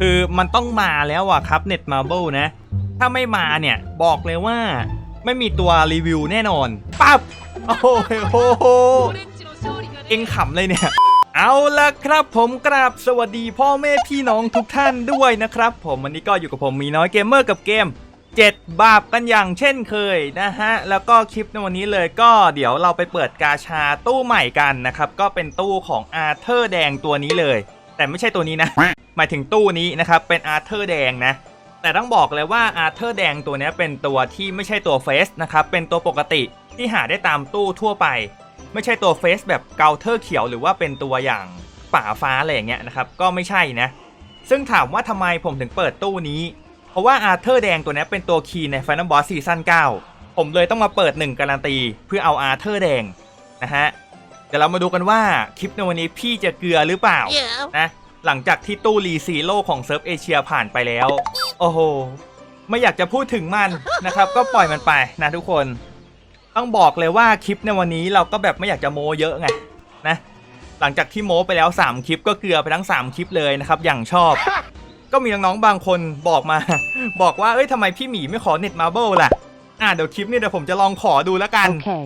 คือมันต้องมาแล้วอะครับเน็ตมา b l e นะ ถ้าไม่มาเนี่ยบอกเลยว่าไม่มีตัวรีวิวแน่นอนปั๊บโอ้โหโอ้โหเองขำเลยเนี่ย เอาละครับผมกราบสวัสดีพ่อแม่พี่น้องทุกท่านด้วยนะครับ ผมวันนี้ก็อยู่กับผมมีน้อยเกมเมอร์กับเกม 7 บาปกันอย่างเช่นเคยนะฮะ แล้วก็คลิปในวันนี้เลยก็เดี๋ยวเราไปเปิดกาชาตู้ใหม่กันนะครับ ก็เป็นตู้ของอาร์เธอร์แดงตัวนี้เลย แต่ไม่ใช่ตัวนี้นะ หมายถึงตู้นี้นะครับ เป็นอาร์เธอร์แดงนะ แต่ต้องบอกเลยว่าอาร์เธอร์แดงตัวนี้เป็นตัวที่ไม่ใช่ตัวเฟสนะครับ เป็นตัวปกติที่หาได้ตามตู้ทั่วไป ไม่ใช่ตัวเฟสแบบเกาเทอร์เขียวหรือว่าเป็นตัวอย่างป่าฟ้าอะไรอย่างเงี้ยนะครับ ก็ไม่ใช่นะ ซึ่งถามว่าทำไมผมถึงเปิดตู้นี้ เพราะว่าอาร์เธอร์แดงตัวนี้เป็นตัวคีย์ใน Final Boss ซีซั่น9ผมเลยต้องมาเปิด 1 การันตี เพื่อเอาอาร์เธอร์แดงนะฮะ ดี๋ยวเรามาดูกันว่าคลิปในวันนี้พี่จะเกลือหรือเปล่านะหลังจากที่ตู้รีซีโร่ของเซิร์ฟเอเชียผ่านไปแล้ว โอ้โห ไม่อยากจะพูดถึงมันนะครับ ก็ปล่อยมันไปนะทุกคน ต้องบอกเลยว่าคลิปในวันนี้เราก็แบบไม่อยากจะโม้เยอะไงนะหลังจากที่โม้ไปแล้ว 3 คลิปก็เกลือไปทั้ง 3 คลิปเลยนะครับ อย่างชอบ ก็มีน้องๆบางคนบอกมา บอกว่าเอ้ยทำไมพี่หมีไม่ขอเน็ตมาเบิลล่ะอะเดี๋ยวคลิปนี้เดี๋ยวผมจะลองขอดูแล้วกัน Okay.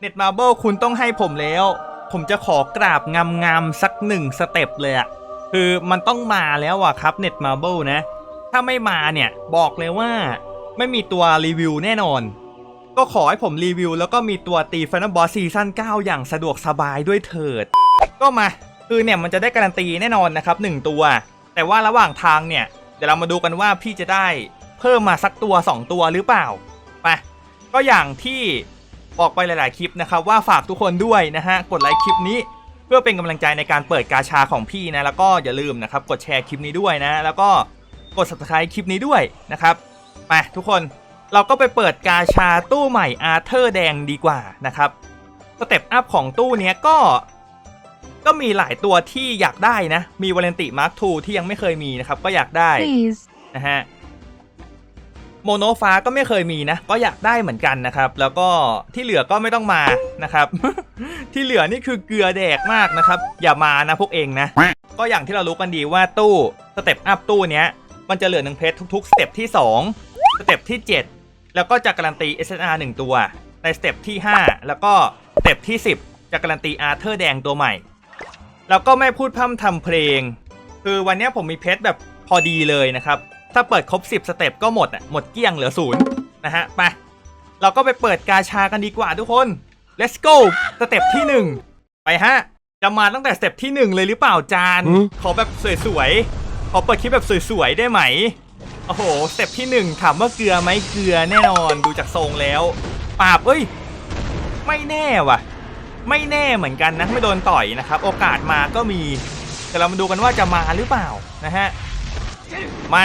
เน็ตมาเบิลคุณต้องให้ผมแล้ว ผมจะขอกราบงามๆสักหนึ่งสเต็ปเลยอะคือมันต้องมาแล้วอะครับเน็ตมาเบิลนะ ถ้าไม่มาเนี่ยบอกเลยว่าไม่มีตัวรีวิวแน่นอน ก็ขอให้ผมรีวิว แล้วก็มีตัวตีฟันบอสซีซั่น9 อย่างสะดวกสบายด้วยเถิด ก็มาคือเนี่ยมันจะได้การันตีแน่นอนนะครับหนึ่งตัว แต่ว่าระหว่างทางเนี่ย เดี๋ยวเรามาดูกันว่าพี่จะได้เพิ่มมาสักตัว 2 ตัวหรือเปล่าไปก็อย่างที่ บอกไปหลาย ๆ คลิปนะครับว่าฝากทุกคนด้วยนะฮะกดไลค์คลิปนี้ เพื่อเป็นกำลังใจในการเปิดกาชาของพี่นะแล้วก็อย่าลืมนะครับกดแชร์คลิปนี้ด้วยนะแล้วก็กด subscribe คลิปนี้ด้วยนะครับไปทุกคนเราก็ไปเปิดกาชาตู้ใหม่อาร์เธอร์แดงดีกว่านะครับสเต็ปอัพของตู้เนี้ยก็ ก็มีหลายตัวที่อยากได้นะ มีวาเลนติมาร์คทูที่ยังไม่เคยมีนะครับ ก็อยากได้ Please. นะฮะ โมโนฟ้าก็ไม่เคยมีนะ ก็อยากได้เหมือนกันนะครับ แล้วก็ที่เหลือก็ไม่ต้องมานะครับ ที่เหลือนี่คือเกลือแดกมากนะครับ อย่ามานะพวกเองนะ ก็อย่างที่เรารู้กันดีว่าตู้สเต็ปอัพตู้เนี้ย มันจะเหลือหนึ่งเพชรทุกๆสเต็ปที่ 2 สเต็ปที่ 7 แล้วก็จะการันตี SNR 1 ตัว ในสเต็ปที่ 5 แล้วก็สเต็ปที่ 10 จะการันตีอาร์เธอร์แดงตัวใหม่ แล้วก็ไม่พูดพร่ำทำเพลง คือวันนี้ผมมีเพชรแบบพอดีเลยนะครับ ถ้าเปิดครบ 10 สเต็ปก็หมดอะหมดเกลี้ยงเหลือศูนย์นะฮะไปเราก็ไปเปิดกาชากันดีกว่าทุกคน let's go สเต็ปที่ 1 ไปฮะ จะมาตั้งแต่สเต็ปที่ 1 เลยหรือเปล่าจานหืมขอแบบสวยๆ ขอเปิดคลิปแบบสวยๆ ได้ไหม โอ้โห สเต็ปที่ 1 ถามว่าเกลือไหมเกลือแน่นอนดูจากทรงแล้วปราบเอ้ย ไม่แน่ว่ะ ไม่แน่เหมือนกันนะ ไม่โดนต่อยนะครับ โอกาสมาก็มี แต่เรามาดูกันว่าจะมาหรือเปล่านะฮะ มา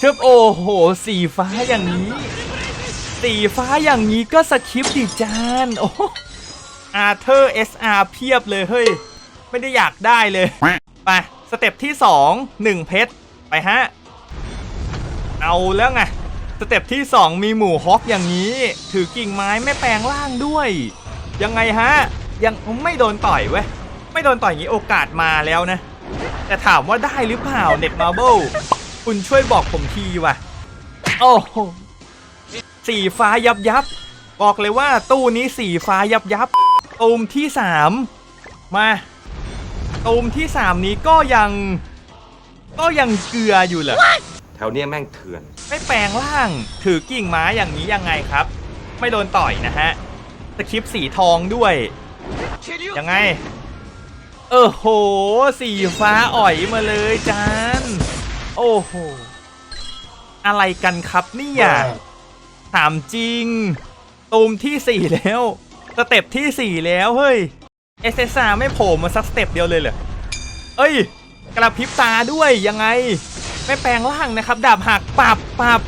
ชึบโอ้โห สีฟ้าอย่างนี้ สีฟ้าอย่างนี้ก็สคริปต์ดิจานโอ้อาร์เธอร์ SR เพียบเลยเฮ้ย ไม่ได้อยากได้เลย ไป สเต็ปที่ 2 1 เพชร ไปฮะ เอาแล้วไง สเต็ปที่ 2 มีหมู่ฮอกอย่างนี้ ถือกิ่งไม้ไม่แปลงร่างด้วย ยังไงฮะ ยังไม่โดนต่อยเว้ย ไม่โดนต่อยอย่างนี้โอกาสมาแล้วนะ แต่ถามว่าได้หรือเปล่าเน็ตมาเบิล คุณช่วยบอกผมทีว่ะ โอ้โหสีฟ้ายับยับ บอกเลยว่าตู้นี้สีฟ้ายับยับตูมที่สามมาตูมที่สามนี้ก็ยัง ก็ยังเกลืออยู่เหรอแถวเนี้ยแม่งเถื่อน ไม่แปลงร่าง ถือกิ่งไม้อย่างนี้ยังไงครับ ไม่โดนต่อยนะฮะสคริปต์สีทองด้วย ยังไง เออโห สีฟ้าอ่อยมาเลยจาน โอ้โห อะไรกันครับเนี่ยถามจริง ตูมที่4แล้ว สเต็ปที่4แล้วเฮ้ยเอสเอสาไม่โผล่มาสักสเต็ปเดียวเลยเหรอเอ้ย กระพริบตาด้วยยังไง ไม่แปลงร่างนะครับ ดาบหักปับปับ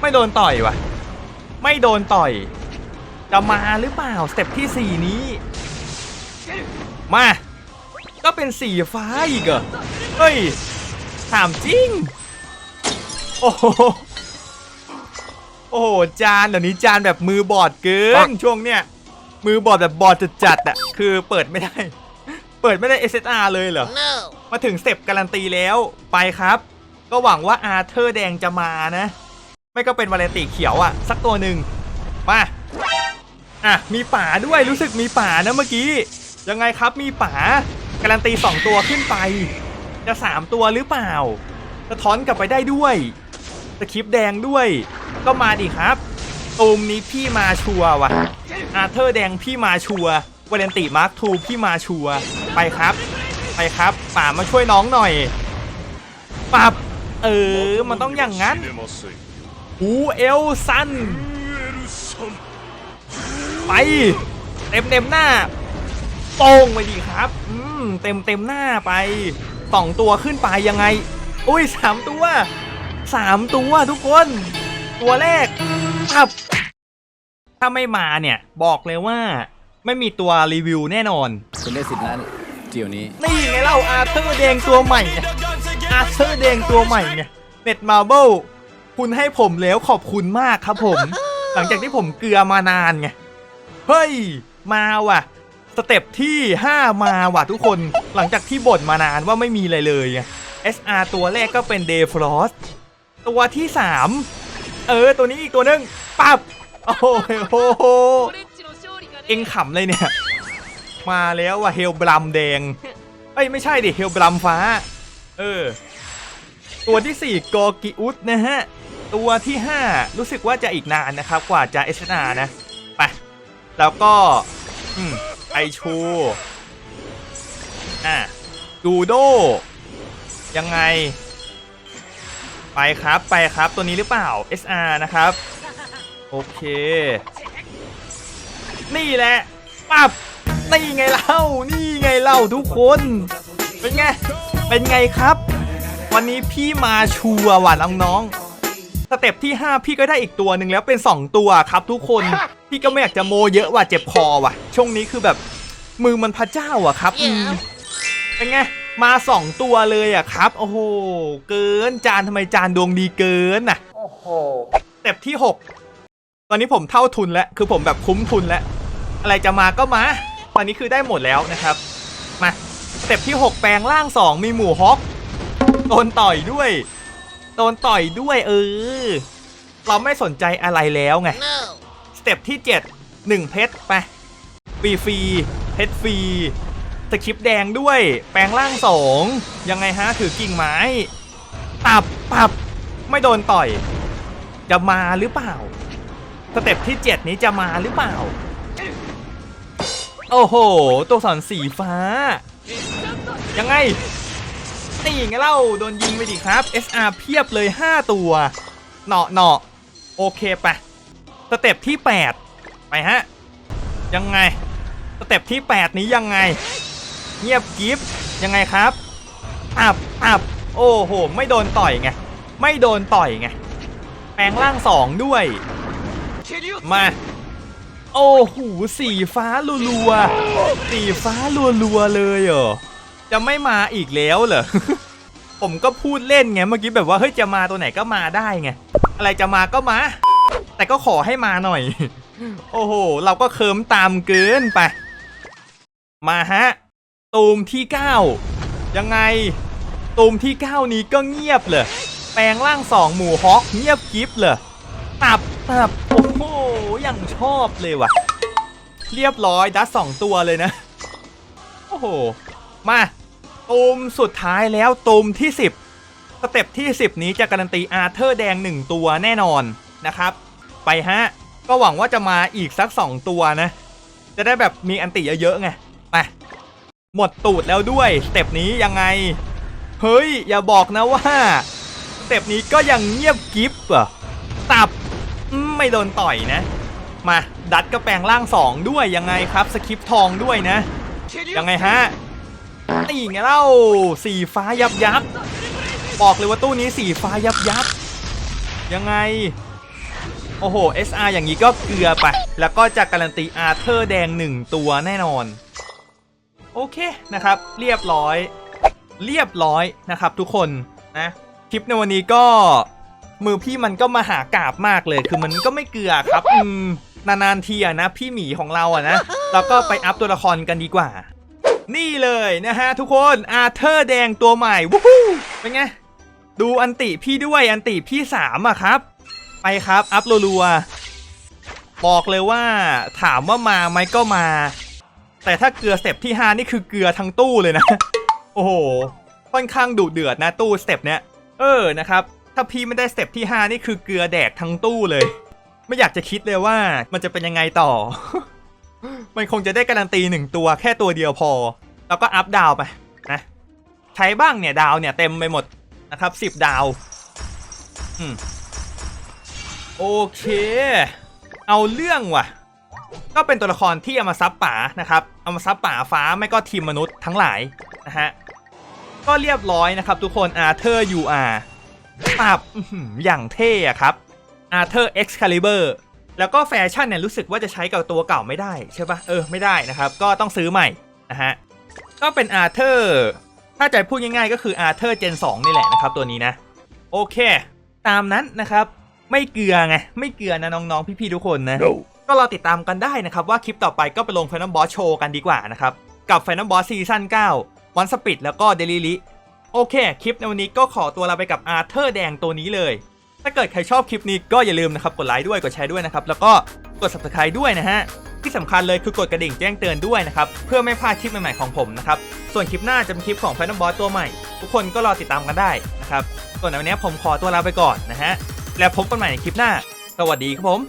ไม่โดนต่อยว่ะไม่โดนต่อย จะมาหรือเปล่าสเต็ปที่4นี้ มา ก็เป็นสีฟ้าอีกเหรอเฮ้ย ถามจริง โอ้โหโอ้โหจานเดี๋ยวนี้จานแบบมือบอดเกินช่วงเนี้ยมือบอดแบบบอดจัดๆอะคือเปิดไม่ได้ เปิดไม่ได้ SSR เลยเหรอ No. มาถึงสเต็ปการันตีแล้วไปครับ ก็หวังว่าอาเธอร์แดงจะมานะ ไม่ก็เป็นวาเลนติเขียวอะ่ะสักตัวหนึ่งมาอะมีป่าด้วยรู้สึกมีป่านะเมื่อกี้ ยังไงครับมีป่าการันตีสองตัวขึ้นไป จะสามตัวหรือเปล่าจะทอนกลับไปได้ด้วยสคริปแดงด้วย ก็มาดิครับตูมนี้พี่มาชัววะอาเธอร์แดงพี่มาชัววาเลนติมาร์คทูพี่มาชัวไปครับ ไปครับป่ามาช่วยน้องหน่อยปับเออ มันต้องอย่างงั้นหูเอลซัน ไปเต็มเต็มหน้าโป้งไปดีครับ อืม เต็มเต็มหน้าไป สองตัวขึ้นไปยังไง อุ้ยสามตัวสามตัวทุกคน ตัวแรกปับถ้าไม่มาเนี่ยบอกเลยว่าไม่มีตัวรีวิวแน่นอนคุณได้สิทธิ์นั้นเดี๋ยวนี้ นี่ไงเล่าอาเธอร์แดงตัวใหม่ไงอาเธอร์แดงตัวใหม่ไงเน็ตมาเบิลคุณให้ผมแล้วขอบคุณมากครับผม หลังจากที่ผมเกลือมานานไง เฮ้ย มาว่ะ สเต็ปที่ 5 มาว่ะทุกคนหลังจากที่บ่นมานานว่าไม่มีอะไรเลย SR ตัวแรกก็เป็น Day Frost ตัวที่ 3 เออ ตัวนี้อีกตัวหนึงปับโอ้โหเอ็งขำเลยเนี่ย มาแล้วว่ะเฮลบลัมแดง เอ้ย ไม่ใช่ดิเฮลบลัมฟ้า เออ ตัวที่4โกกิอุสนะฮะ ตัวที่ 5 รู้สึกว่าจะอีกนานนะครับ กว่าจะเอชนานะ ไป แล้วก็ อืม ไอชูอะดูโดยังไง ไปครับไปครับตัวนี้หรือเปล่า SR นะครับ โอเค นี่แหละปับนี่ไงเล่า นี่ไงเล่าทุกคน เป็นไง เป็นไงครับ วันนี้พี่มาชัวร์ว่ะน้องๆสเต็ปที่ 5 พี่ก็ได้อีกตัวหนึ่งแล้วเป็น 2 ตัวครับทุกคน พี่ก็ไม่อยากจะโมเยอะว่ะเจ็บคอว่ะ ช่วงนี้คือแบบมือมันพระเจ้าอะครับอืมเป็นไงมา2ตัวเลยอะครับ โอ้โห เกินจานทำไมจานดวงดีเกินน่ะ โอ้โหสเต็ปที่ 6 ตอนนี้ผมเท่าทุนแล้ว คือผมแบบคุ้มทุนแล้ว อะไรจะมาก็มา ตอนนี้คือได้หมดแล้วนะครับ มาสเต็ปที่ 6 แปลงร่าง 2 มีหมูฮอกโดนต่อยด้วย โดนต่อยด้วยเออ เราไม่สนใจอะไรแล้วไงส เต็ปที่ 7 1 เพชรไปฟรีฟรีเพชรฟรีสคริปแดงด้วย แปลงร่าง2ยังไงฮะถือกิ่งไม้ปับปับไม่โดนต่อย จะมาหรือเปล่า สเต็ปที่ 7 นี้จะมาหรือเปล่า โอ้โห ตัวสอนสีฟ้า ยังไงนี่ไงเล่าโดนยิงไปดิครับ SR เพียบเลย 5 ตัวเหนาะเหนาะโอเคไปะ สเต็ปที่ 8 ไปฮะ ยังไง สเต็ปที่ 8 นี้ยังไง เงียบกิฟยังไงครับอับอับโอ้โห ไม่โดนต่อยไง ไม่โดนต่อยไง แปลงร่างสองด้วย มา โอ้โห สีฟ้ารัวๆ สีฟ้ารัวๆ เลยเหรอ จะไม่มาอีกแล้วเหรอ ผมก็พูดเล่นไง เมื่อกี้แบบว่า เฮ้ย จะมาตัวไหนก็มาได้ไง อะไรจะมาก็มา แต่ก็ขอให้มาหน่อย โอ้โห เราก็เคิมตามเกินไป มาฮะ ตูมที่ 9 ยังไง ตูมที่ 9 นี้ก็เงียบเลย แปลงร่างสองหมูฮอกเงียบกิฟเลยตับตับโอ้โหอย่างชอบเลยว่ะ เรียบร้อยดัดสองตัวเลยนะ โอ้โห มาตูมสุดท้ายแล้วตูมที่ 10 สเต็ปที่ 10 นี้จะการันตีอาร์เธอร์แดง 1 ตัวแน่นอน นะครับ ไปฮะ ก็หวังว่าจะมาอีกสัก 2 ตัวนะ จะได้แบบมีอันติเยอะๆไงไปหมดตูดแล้วด้วยสเต็ปนี้ยังไง เฮ้ย อย่าบอกนะว่าสเต็ปนี้ก็ยังเงียบกิฟต์เหรอตับไม่โดนต่อยนะ มาดัดก็แปลงร่าง2ด้วยยังไงครับสคริปทองด้วยนะ ยังไงฮะนี่ไงเล่าสีฟ้ายับยับบอกเลยว่าตู้นี้สีฟ้ายับยับยังไง โอ้โห SR อย่างนี้ก็เกลือไป แล้วก็จะการันตีอาร์เธอร์แดง 1 ตัวแน่นอน โอเคนะครับ เรียบร้อย เรียบร้อยนะครับทุกคนนะคลิปในวันนี้ก็มือพี่มันก็มาหากราบมากเลย คือมันก็ไม่เกลือครับอืมนานๆทีอะนะ พี่หมีของเราอะนะเราก็ไปอัพตัวละครกันดีกว่า นี่เลยนะฮะทุกคนอาเธอร์แดงตัวใหม่วู้ฮู้เป็นไงดูอันติพี่ด้วยอันติพี่สามอะครับ ไปครับ อัพรัวๆบอกเลยว่าถามว่ามาไหมก็มา แต่ถ้าเกลือสเต็ปที่ 5 นี่คือเกลือทั้งตู้เลยนะ โอ้โห ค่อนข้างดุเดือดนะตู้สเต็ปเนี้ย เออนะครับ ถ้าพี่ไม่ได้สเต็ปที่ 5 นี่คือเกลือแดกทั้งตู้เลย ไม่อยากจะคิดเลยว่ามันจะเป็นยังไงต่อ มันคงจะได้การันตีหนึ่งตัวแค่ตัวเดียวพอ แล้วก็อัพดาวไปนะใช้บ้างเนี่ยดาวเนี่ยเต็มไปหมดนะครับสิบ10ดาว อืม โอเค เอาเรื่องว่ะ ก็เป็นตัวละครที่เอามาซับป่านะครับ เอามาซับป่าฟ้าไม่ก็ทีมมนุษย์ทั้งหลายนะฮะ ก็เรียบร้อยนะครับทุกคนอาร์เธอร์ยูอาร์ปับอย่างเท่อะครับอาร์เธอร์เอ็กซ์คาลิเบอร์แล้วก็แฟชั่นเนี่ยรู้สึกว่าจะใช้กับตัวเก่าไม่ได้ใช่ปะเออไม่ได้นะครับ ก็ต้องซื้อใหม่นะฮะ ก็เป็นอาร์เธอร์ ถ้าจะพูดง่ายๆก็คืออาร์เธอร์เจน2นี่แหละนะครับตัวนี้นะ โอเค ตามนั้นนะครับ ไม่เกลือไงไม่เกลือนะน้องๆพี่ๆทุกคนนะก็รอติดตามกันได้นะครับว่าคลิปต่อไปก็ไปลง Final Boss Show กันดีกว่านะครับกับ Final Boss Season 9วันสปิดแล้วก็เดลิลิโอเค คลิปในวันนี้ก็ขอตัวลาไปกับอาร์เธอร์แดงตัวนี้เลย ถ้าเกิดใครชอบคลิปนี้ก็อย่าลืมนะครับกดไลค์ด้วยกดแชร์ด้วยนะครับแล้วก็กด subscribe ด้วยนะฮะที่สำคัญเลยคือกดกระดิ่งแจ้งเตือนด้วยนะครับ เพื่อไม่พลาดคลิปใหม่ๆของผมนะครับ ส่วนคลิปหน้าจะเป็นคลิปของ Final Boss ตัวใหม่ ทุกคนก็รอติดตามกันได้นะครับ ส่วนในวันนี้ผมขอตัวลาไปก่อนนะฮะ แล้วพบกันใหม่ในคลิปหน้า สวัสดีครับผม